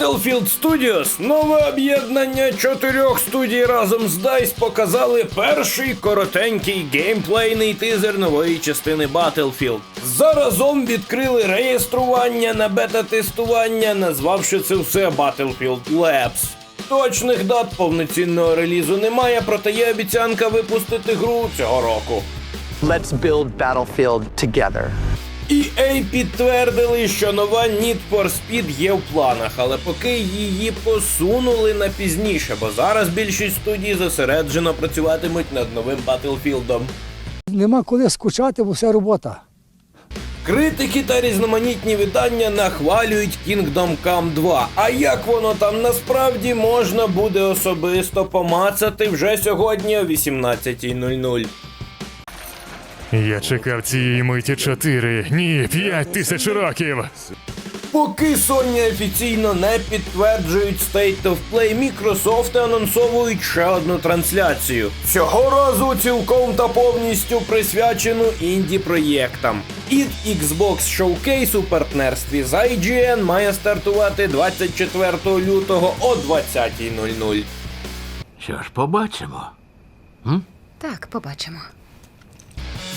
Battlefield Studios, нове об'єднання чотирьох студій разом з DICE показали перший коротенький геймплейний тизер нової частини Battlefield. Заразом відкрили реєстрування на бета-тестування, назвавши це все Battlefield Labs. Точних дат повноцінного релізу немає, проте є обіцянка випустити гру цього року. Let's build Battlefield together. EA підтвердили, що нова Need for Speed є в планах, але поки її посунули на пізніше, бо зараз більшість студій зосереджено працюватимуть над новим Battlefield. Нема коли скучати, бо все робота. Критики та різноманітні видання нахвалюють Kingdom Come 2. А як воно там насправді можна буде особисто помацати вже сьогодні о 18.00. Я чекав цієї миті чотири, ні, п'ять тисяч років. Поки Sony офіційно не підтверджують State of Play, Microsoft анонсовують ще одну трансляцію. Цього разу цілком та повністю присвячену інді-проєктам. Ід Xbox Showcase у партнерстві з IGN має стартувати 24 лютого о 20.00. Що ж, побачимо. Так, побачимо.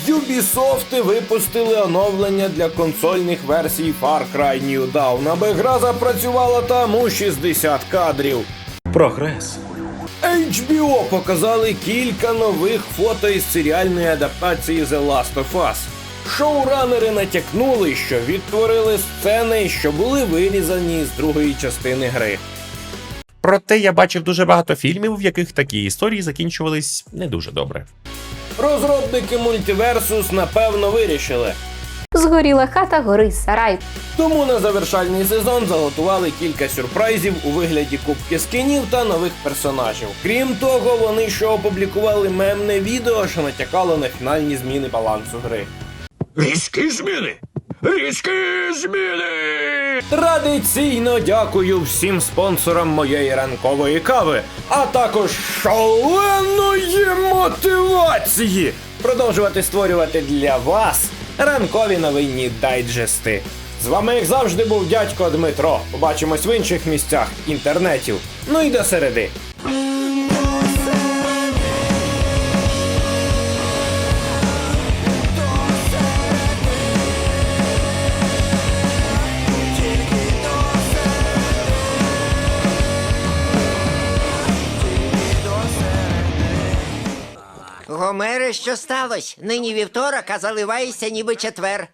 Ubisoft випустили оновлення для консольних версій Far Cry New Dawn, аби гра запрацювала там у 60 кадрів. Прогрес. HBO показали кілька нових фото із серіальної адаптації The Last of Us. Шоуранери натякнули, що відтворили сцени, що були вирізані з другої частини гри. Проте я бачив дуже багато фільмів, в яких такі історії закінчувались не дуже добре. Розробники мультиверсус напевно вирішили. Згоріла хата, гори сарай. Тому на завершальний сезон заготували кілька сюрпризів у вигляді кубки скінів та нових персонажів. Крім того, вони ще опублікували мемне відео, що натякало на фінальні зміни балансу гри. Різкі зміни! Різкі зміни! Традиційно дякую всім спонсорам моєї ранкової кави, а також шаленої мотивації продовжувати створювати для вас ранкові новинні дайджести. З вами, як завжди, був дядько Дмитро. Побачимось в інших місцях інтернетів. Ну і до середи. Гомере, що сталося? Нині вівторок, а заливаєшся ніби четвер.